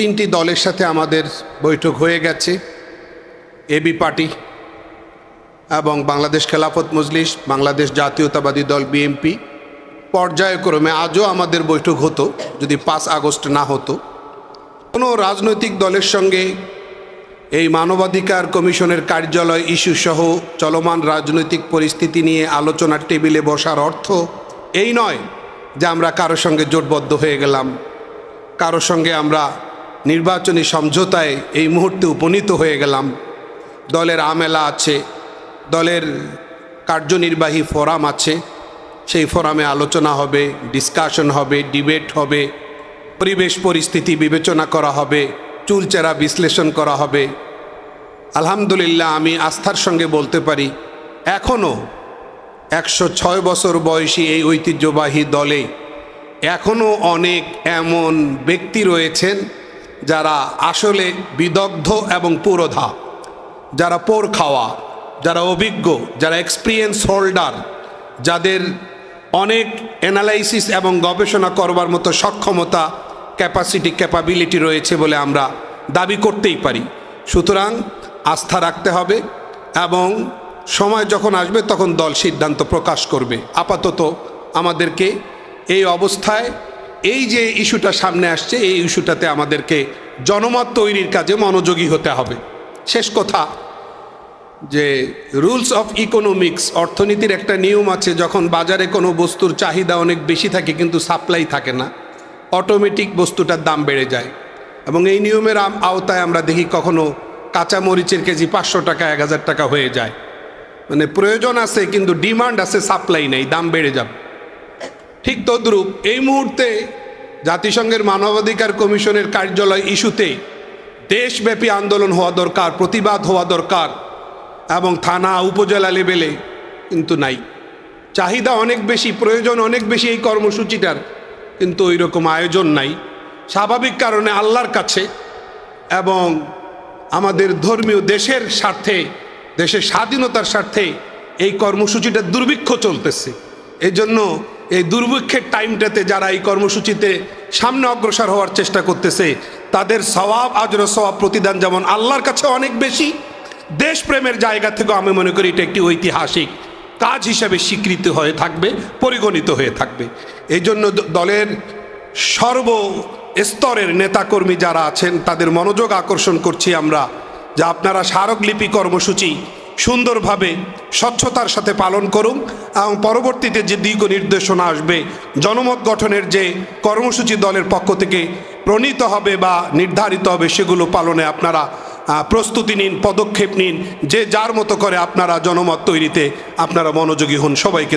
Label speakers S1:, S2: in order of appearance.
S1: তিনটি দলের সাথে আমাদের বৈঠক হয়ে গেছে। এবি পার্টি এবং বাংলাদেশ খেলাফত মজলিস, বাংলাদেশ জাতীয়তাবাদী দল বিএনপি পর্যায়ক্রমে আজও আমাদের বৈঠক হতো, যদি পাঁচ আগস্ট না হতো। কোনো রাজনৈতিক দলের সঙ্গে এই মানবাধিকার কমিশনের কার্যালয় ইস্যু সহ চলমান রাজনৈতিক পরিস্থিতি নিয়ে আলোচনার টেবিলে বসার অর্থ এই নয় যে আমরা কারও সঙ্গে জোটবদ্ধ হয়ে গেলাম। কারও সঙ্গে আমরা নির্বাচনী সমঝোতায় এই মুহূর্তে উপনীত হয়ে গেলাম। দলের আমেলা আছে, দলের কার্যনির্বাহী ফোরাম আছে। সেই ফোরামে আলোচনা হবে, ডিসকাশন হবে, ডিবেট হবে, পরিবেশ পরিস্থিতি বিবেচনা করা হবে, চুলচেরা বিশ্লেষণ করা হবে। আলহামদুলিল্লাহ, আমি আস্থার সঙ্গে বলতে পারি এখনও একশো ছয় বছর বয়সী এই ঐতিহ্যবাহী দলে এখনও অনেক এমন ব্যক্তি রয়েছেন যারা আসলে বিদগ্ধ এবং পুরোধা, যারা পোর খাওয়া, যারা অভিজ্ঞ, যারা এক্সপিরিয়েন্স হোল্ডার যাদের অনেক অ্যানালাইসিস এবং গবেষণা করবার মতো সক্ষমতা ক্যাপাসিটি ক্যাপাবিলিটি রয়েছে বলে আমরা দাবি করতেই পারি। সুতরাং আস্থা রাখতে হবে এবং সময় যখন আসবে তখন দল সিদ্ধান্ত প্রকাশ করবে। আপাতত আমাদেরকে এই অবস্থায় এই যে ইস্যুটা সামনে আসছে, এই ইস্যুটাতে আমাদেরকে জনমত তৈরির কাজে মনোযোগী হতে হবে। শেষ কথা, যে রুলস অফ ইকোনমিক্স অর্থনীতির একটা নিয়ম আছে, যখন বাজারে কোনো বস্তুর চাহিদা অনেক বেশি থাকে, কিন্তু সাপ্লাই থাকে না অটোমেটিক বস্তুটার দাম বেড়ে যায়। এবং এই নিয়মের আওতায় আমরা দেখি কখনো কাঁচা মরিচের কেজি পাঁচশো টাকা, এক হাজার টাকা হয়ে যায়। মানে প্রয়োজন আছে, কিন্তু ডিমান্ড আছে সাপ্লাই নেই, দাম বেড়ে যাবে। ঠিক তদ্রূপ এই মুহূর্তে জাতিসংঘের মানবাধিকার কমিশনের কার্যালয় ইস্যুতে দেশব্যাপী আন্দোলন হওয়া দরকার, প্রতিবাদ হওয়া দরকার এবং থানা উপজেলা লেভেলে কিন্তু নাই। চাহিদা অনেক বেশি, প্রয়োজন অনেক বেশি এই কর্মসূচিটার, কিন্তু ওই রকম আয়োজন নাই। স্বাভাবিক কারণে আল্লাহর কাছে এবং আমাদের ধর্মীয় দেশের স্বার্থে, দেশের স্বাধীনতার স্বার্থে এই কর্মসূচিটা দুর্ভিক্ষ চলতেছে। এই জন্য এই দুর্ভিক্ষের টাইমটাতে যারা এই কর্মসূচিতে সামনে অগ্রসর হওয়ার চেষ্টা করতেছে, তাদের সওয়াব, আজর সওয়াব প্রতিদান যেমন আল্লাহর কাছে অনেক বেশি, দেশপ্রেমের জায়গা থেকেও আমি মনে করি এটা একটি ঐতিহাসিক কাজ হিসাবে স্বীকৃত হয়ে থাকবে, পরিগণিত হয়ে থাকবে। এই জন্য দলের সর্ব স্তরের নেতাকর্মী যারা আছেন, তাদের মনোযোগ আকর্ষণ করছি আমরা, যে আপনারা স্মারকলিপি কর্মসূচি সুন্দরভাবে স্বচ্ছতার সাথে পালন করুন এবং পরবর্তীতে যে দিক নির্দেশনা আসবে, জনমত গঠনের যে কর্মসূচি দলের পক্ষ থেকে প্রণীত হবে বা নির্ধারিত হবে, সেগুলো পালনে আপনারা প্রস্তুতি নিন, পদক্ষেপ নিন, যে যার মতো করে আপনারা জনমত তৈরিতে আপনারা মনোযোগী হন। সবাইকে